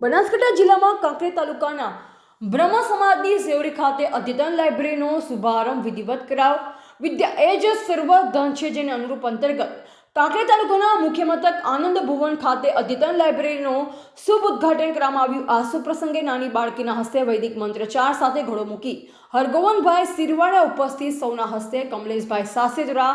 બનાસકાંઠા જિલ્લામાં કાંકરેજ તાલુકાના બ્રહ્મ સમાજની સેવરી ખાતે અદ્યતન લાઇબ્રેરીનો શુભારંભ વિધિવત કરાવ વિદ્યા એ જ સર્વ ધન છે જેને અનુરૂપ અંતર્ગત કાંકરેજ તાલુકાના મુખ્ય મથક આનંદ ભુવન ખાતે અદ્યતન લાઇબ્રેરીનો શુભ ઉદ્ઘાટન કરવામાં આવ્યું. આ શુભ પ્રસંગે નાની બાળકીના હસ્તે વૈદિક મંત્રચાર સાથે ઘોડો મૂકી હરગોવનભાઈ સિરવાડા ઉપસ્થિત. સૌના હસ્તે કમલેશભાઈ સાસે દ્વારા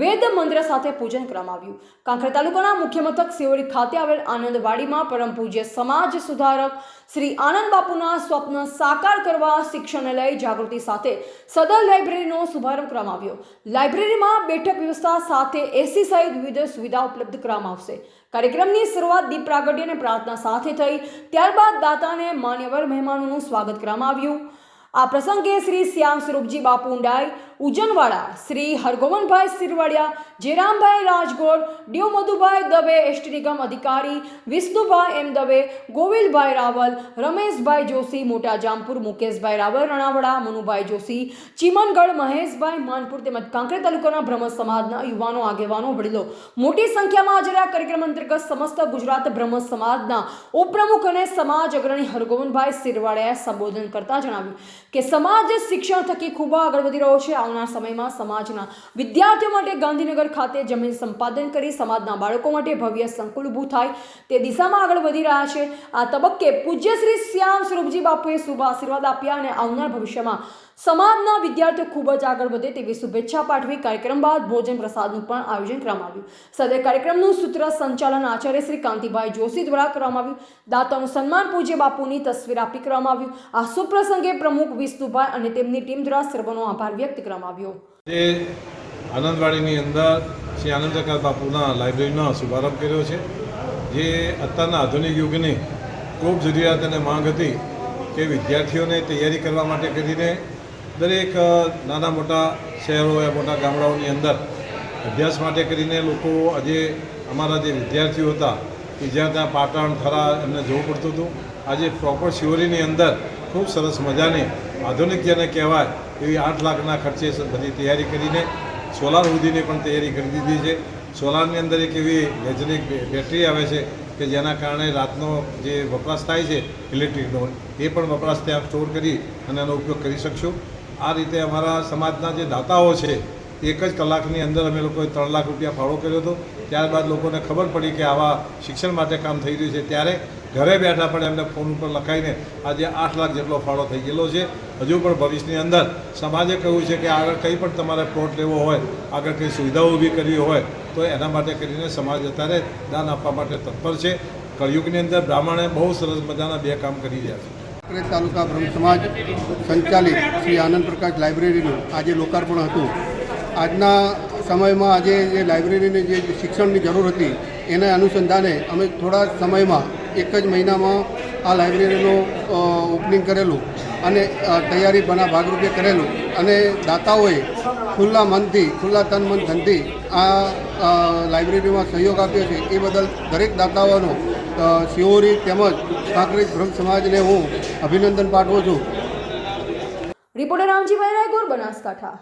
વેદ મંત્ર સાથે પૂજન કરવામાં આવ્યું. કાંકરે તાલુકાના મુખ્ય મથક સિવડી ખાતે આવેલ આનંદવાડીમાં પરમ પૂજ્ય સમાજ સુધારક શ્રી આનંદ બાપુના સ્વપ્ન સાકાર કરવા શિક્ષણને લઈ જાગૃતિ સાથે સદર લાઇબ્રેરીનો શુભારંભ કરવામાં આવ્યો. લાઇબ્રેરીમાં બેઠક વ્યવસ્થા સાથે એસી સહિત વિવિધ સુવિધા ઉપલબ્ધ કરવામાં આવશે. કાર્યક્રમની શરૂઆત દીપ પ્રાગટ્ય અને પ્રાર્થના સાથે થઈ. ત્યારબાદ દાતાને માન્યવર મહેમાનોનું સ્વાગત કરવામાં આવ્યું. આ પ્રસંગે શ્રી શ્યામ સ્વરૂપજી બાપુ ઊંડાઈ, ઉજનવાડા શ્રી હરગોવનભાઈ સિરવાડિયા જેરામભાઈ રાજગોર ડ્યુ મધુભાઈ દવે એસટી નિગમ અધિકારી, વિષ્ણુભાઈ એમ દવે ગોવિલભાઈ રાવલ, રમેશભાઈ જોશી, મોટા જામપુર મુકેશભાઈ રાવલ, રણાવડા, મનુભાઈ જોશી, ચીમનગઢ મહેશભાઈ માનપુર તેમજ કાંકરે તાલુકાના બ્રહ્મ સમાજના યુવાનો, આગેવાનો, વડીલો. મોટી સંખ્યામાં હાજર આ કાર્યક્રમ અંતર્ગત સમસ્ત ગુજરાત બ્રહ્મ સમાજના ઉપપ્રમુખ અને સમાજ અગ્રણી હરગોવનભાઈ સિરવાડિયાએ સંબોધન કરતા જણાવ્યું. કે સમાજ શિક્ષણ થકી ખૂબ આગળ વધી રહ્યો છે. આવનાર સમયમાં સમાજના વિદ્યાર્થીઓ માટે ગાંધીનગર ખાતે જમીન સંપાદન કરી સમાજના બાળકો માટે ભવ્ય સંકુલ ઊભું થાય તે દિશામાં આગળ વધી રહ્યા છે. આ તબક્કે પૂજ્ય શ્રી શ્યામ સ્વરૂપજી બાપુએ શુભ આશીર્વાદ આપ્યા અને આવનાર ભવિષ્યમાં સમાજના વિદ્યાર્થીઓ ખૂબ જ આગળ વધે તેવી શુભેચ્છા પાઠવી કાર્યક્રમ બાદ ભોજન પ્રસાદનું પણ આયોજન કરવામાં આવ્યું. સદર કાર્યક્રમનું સૂત્ર સંચાલન આચાર્ય શ્રી કાંતિભાઈ જોશી દ્વારા કરવામાં આવ્યું. દાતાનું સન્માન પૂજ્ય બાપુની તસવીર આપી કરવામાં આવ્યું. આ સુપ્રસંગે પ્રમુખ વિષ્ણુભાઈ અને તેમની ટીમ દ્વારા સર્વનો આભાર વ્યક્ત કરવામાં આવ્યો. આનંદવાડીની અંદર શ્રી આનંદકાર બાપુના લાઇબ્રેરીનો શુભારંભ કર્યો છે, જે અત્યારના આધુનિક યુગની ખૂબ જરૂરિયાત અને માંગ હતી કે વિદ્યાર્થીઓને તૈયારી કરવા માટે કરીને દરેક નાના મોટા શહેરો યા મોટા ગામડાઓની અંદર અભ્યાસ માટે કરીને લોકો આજે અમારા જે વિદ્યાર્થીઓ હતા કે જ્યાં ત્યાં પાટણ થરા એમને જવું પડતું હતું. આજે પ્રોપર શિવરીની અંદર ખૂબ સરસ મજાની આધુનિક જેને કહેવાય એવી આઠ લાખના ખર્ચે બધી તૈયારી કરીને સોલાર સુધીની પણ તૈયારી કરી દીધી છે. સોલારની અંદર એક એવી વૈજ્ઞાનિક બેટરી આવે છે કે જેના કારણે રાતનો જે વપરાશ થાય છે ઇલેક્ટ્રિકનો, એ પણ વપરાશ ત્યાં સ્ટોર કરી અને એનો ઉપયોગ કરી શકશું. આ રીતે અમારા સમાજના જે દાતાઓ છે, એક જ કલાકની અંદર અમે લોકોએ ત્રણ લાખ રૂપિયા ફાળો કર્યો હતો. ત્યારબાદ લોકોને ખબર પડી કે આવા શિક્ષણ માટે કામ થઈ રહ્યું છે. ત્યારે ઘરે બેઠા પણ એમને ફોન ઉપર લખાઈને આજે આઠ લાખ જેટલો ફાળો થઈ ગયેલો છે. હજુ પણ ભવિષ્યની અંદર સમાજે કહ્યું છે કે આગળ કંઈ પણ તમારે પ્લોટ લેવો હોય, આગળ કંઈ સુવિધાઓ ઊભી કરવી હોય, તો એના માટે કરીને સમાજ અત્યારે દાન આપવા માટે તત્પર છે. કળયુગની અંદર બ્રાહ્મણે બહુ સરસ મજાના બે કામ કરી રહ્યા છે. કાંકરેજ તાલુકા બ્રહ્મ સમાજ સંચાલિત શ્રી આનંદ પ્રકાશ લાઇબ્રેરીનું આજે લોકાર્પણ હતું. આજના સમયમાં આજે જે લાઇબ્રેરીની જે શિક્ષણની જરૂર હતી, એના અનુસંધાને અમે થોડા સમયમાં એક જ મહિનામાં આ લાઇબ્રેરીનું ઓપનિંગ કરેલું અને તૈયારી બના ભાગરૂપે કરેલું અને દાતાઓએ ખુલ્લા મનથી, ખુલ્લા તન મન ધનથી આ લાઇબ્રેરીમાં સહયોગ આપ્યો છે. એ બદલ દરેક દાતાઓનો શિહોરી તેમજ કાંકરેજ બ્રહ્મ સમાજને હું અભિનંદન પાઠવું છું. રિપોર્ટર રાયગોર બનાસકાંઠા.